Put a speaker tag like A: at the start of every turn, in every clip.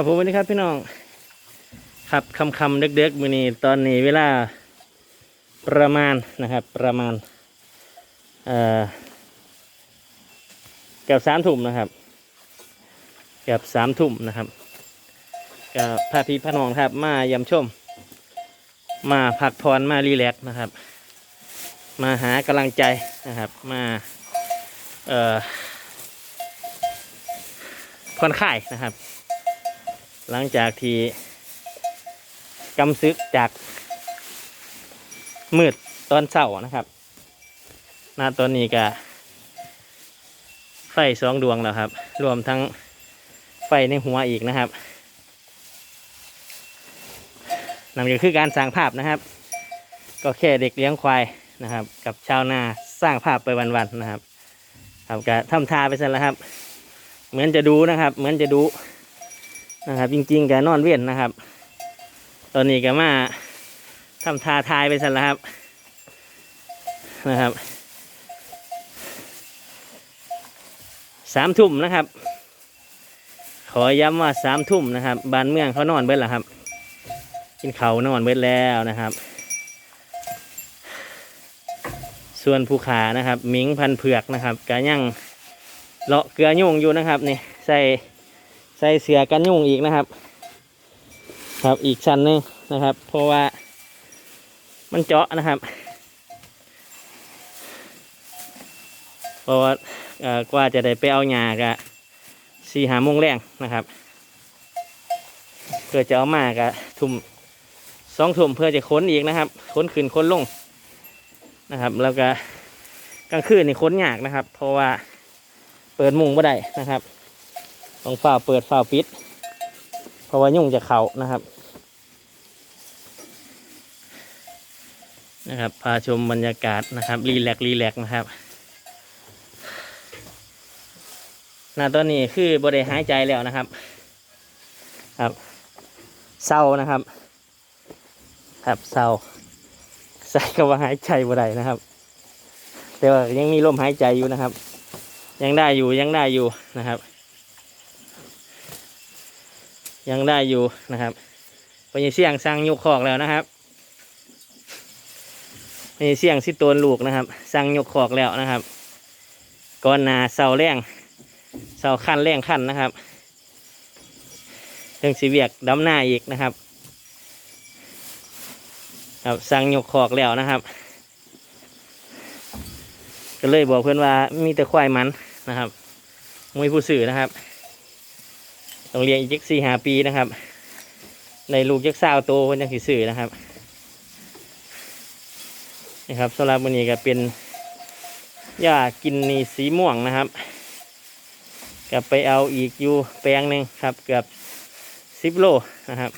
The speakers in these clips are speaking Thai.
A: ครับผมวันนี้ครับพี่น้อง ครับคำคำเด็กๆมือนี้ตอนนี้เวลาประมาณนะครับ ประมาณเอ่อเกือบสามทุ่มนะครับเกือบสามทุ่มนะครับกับพาพี่พน้องครับ มายำชม มาพักผ่อนมารีแลกนะครับ มาหากำลังใจนะครับมาเอ่อผ่อนคลายนะครับ หลังจากที่กำซึกจากมืดตอนเช้านะครับณตอนนี้ก็ไฟสองดวงแล้วครับ รวมทั้งไฟในหัวอีกนะครับนั่นก็คือการสร้างภาพนะครับ ก็แค่เด็กเลี้ยงควายนะครับ กับชาวนาสร้างภาพไปวันๆนะครับครับก็ทำทาไปซะแล้วครับ เหมือนจะดูนะครับ เหมือนจะดู นะครับ จริงๆแกนอนเวียนนะครับ ตอนนี้แกมาทำทาทายไปซะแล้วครับนะครับสามทุ่มนะครับ ขอย้ำว่าสามทุ่มนะครับบ้านเมืองเขานอนเบิดแล้วครับ กินเขานอนเบิดแล้วนะครับ ส่วนภูขานะครับหมิงพันเผือกนะครับกะยังเลาะเกลือยุ่งอยู่นะครับนี่ใส่ ใส่เสือกันยุงอีกนะครับ ครับอีกชั้นหนึงนะครับ เพราะว่ามันเจาะนะครับเพราะว่ากว่าจะได้ไปเอาหญ้ากะสี่หามงแรงนะครับเพื่อจะเอามากะทุ่มสองทุ่มเพื่อจะค้นอีกนะครับ ค้นขึ้นค้นลงนะครับ แล้วก็กลางคืนนี่ค้นยากนะครับ เพราะว่าเปิดมุงไม่ได้นะครับ ต้องฝ้าเปิดฝ้าปิด เพราะว่ายุ่งจะเข่านะครับนะครับพาชมบรรยากาศนะครับ รีแลกซ์รีแลกซ์นะครับณตอนนี้คือบริหายใจแล้วนะครับ ครับเศร้านะครับ ครับเศร้าใส่ก็ว่าหายใจบ่ได้นะครับ แต่ว่ายังมีลมหายใจอยู่นะครับ ยังได้อยู่ยังได้อยู่นะครับ ยังได้อยู่นะครับพญเสี่ยงสร้างยกคอกแล้วนะครับพญเสี่ยงสิโตนลูกนะครับสร้างยกคอกแล้วนะครับก่อนนาเสาแรงเสาขั้นแรงขั้นนะครับเรื่องสีเวียกดำหน้าอีกนะครับ ครับสร้างยกคอกแล้วนะครับ ก็เลยบอกเพื่อนว่ามีแต่ควายมันนะครับมวยผู้สื่อนะครับ ต้องเรียนอีกสี่หาปีนะครับ ในลูกยักษ์สาวโตคนยังสีสื่อนะครับนี่ครับสำหรับวันนี้ก็เป็นหญ้ากินนีสีม่วงนะครับกลับไปเอาอีกอยู่แปลงหนึ่งครับ เกือบสิบโลนะครับ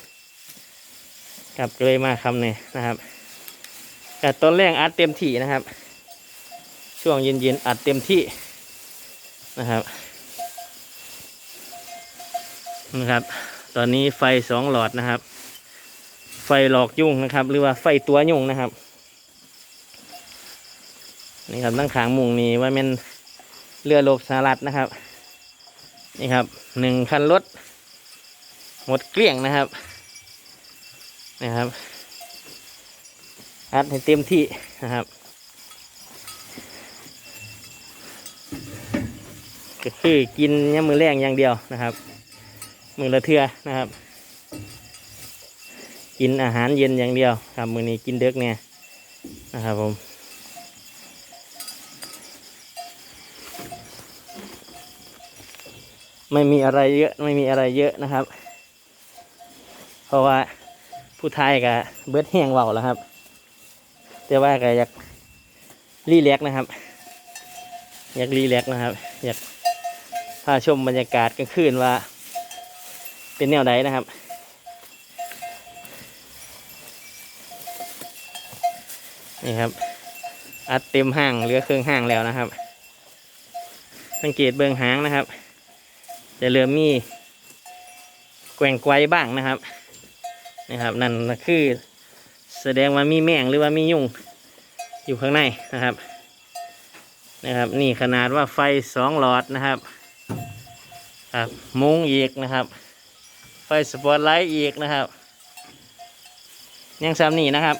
A: กลับเลยมาคำเนี่ยนะครับแต่ต้นแรกอัดเต็มที่นะครับ ช่วงเย็นๆอัดเต็มที่นะครับ นะครับ ตอนนี้ไฟสองหลอดนะครับ ไฟหลอกยุ่งนะครับ หรือว่าไฟตัวยุ่งนะครับ นี่ครับตั้งขางมุงนี่ว่าเป็นเรือโลกสหรัฐนะครับ นี่ครับหนึ่งคันรถหมดเกลี้ยงนะครับนะครับอัดให้เต็มที่นะครับ ก็คือกินยามมือแรงอย่างเดียวนะครับ มือละเทือนะครับ กินอาหารเย็นอย่างเดียวครับมือนี้กินเด็กเนี่ยนะครับผมไม่มีอะไรเยอะไม่มีอะไรเยอะนะครับ เพราะว่าผู้ไทยกับเบิดแห้งเบาแล้วครับ แต่ว่าก็อยากรีแลกนะครับ อยากรีแลกนะครับ อยากพาชมบรรยากาศกลางคืนว่า เป็นแนวใดนะครับ นี่ครับ อัดเต็มห้างเหลือเครื่องห้างแล้วนะครับ สังเกตเบื้องหางนะครับ จะเริ่มมีแกว่งไกวบ้างนะครับนะครับนั่นคือแสดงว่ามีแมงหรือว่ามียุงอยู่ข้างในนะครับนะครับ นี่ขนาดว่าไฟสองหลอดนะครับครับมุ้งอีกนะครับ สปอตไลท์อีกนะครับ ยังซ้ำนี่นะครับ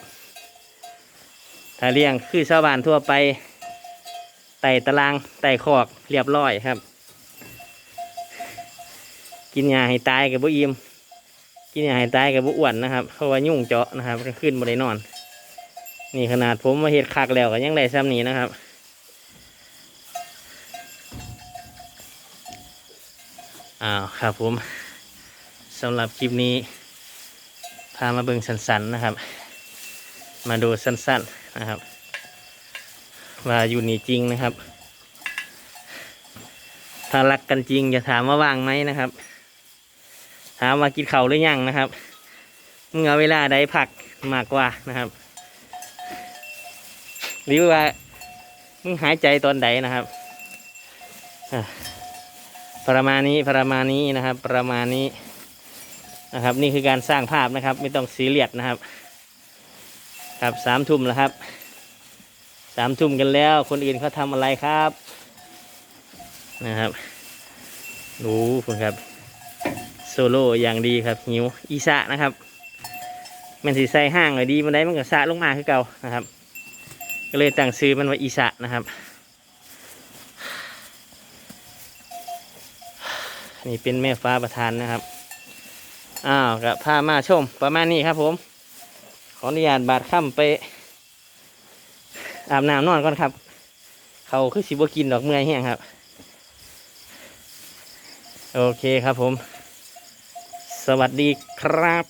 A: ถ้าเลี้ยงคือชาวบ้านทั่วไปไต่ตารางไต่คอกเรียบร้อยครับ กินยาให้ตายกับบุอิ่มกินยาให้ตายกับบุอ้วนนะครับเพราะว่ายุ่งเจาะนะครับก็ขึ้นบนได้นอน นี่ขนาดผมมาเห็ดคักแล้วก็ยังได้ซ้ำนี้นะครับอ้าวครับผม สำหรับคลิปนี้พามาเบิ่งสันๆนะครับ มาดูสั้นๆนะครับ ว่าอยู่นี่จริงนะครับ ถ้ารักกันจริงอย่าถามว่าว่างไหมนะครับ ถามว่ากินเข้าหรือยังนะครับมึงเอาเวลาใดพักมากกว่านะครับ หรือว่ามึงหายใจตอนใดนะครับประมาณนี้ประมาณนี้นะครับ ประมาณนี้ นะครับ นี่คือการสร้างภาพนะครับ ไม่ต้องซีเรียสนะครับ ครับสามทุ่มแล้วครับสามทุ่มกันแล้ว คนอื่นเขาทำอะไรครับ นะครับดูคุณครับ โซโล่อย่างดีครับหิวอีสะนะครับมันสีใส่ห้างเลยดีมันได้มันก็สะลงมาคือเก่านะครับ ก็เลยตั้งซื้อมันว่าอีสะนะครับนี่เป็นแม่ฟ้าประธานนะครับ อ้าวกับพามาชมประมาณนี้ครับผม ขออนุญาตบาดค่ำไป อาบน้ำนอนก่อนครับ เขาคือสิบกินดอกเมื่อยแห้งครับ โอเคครับผม สวัสดีครับ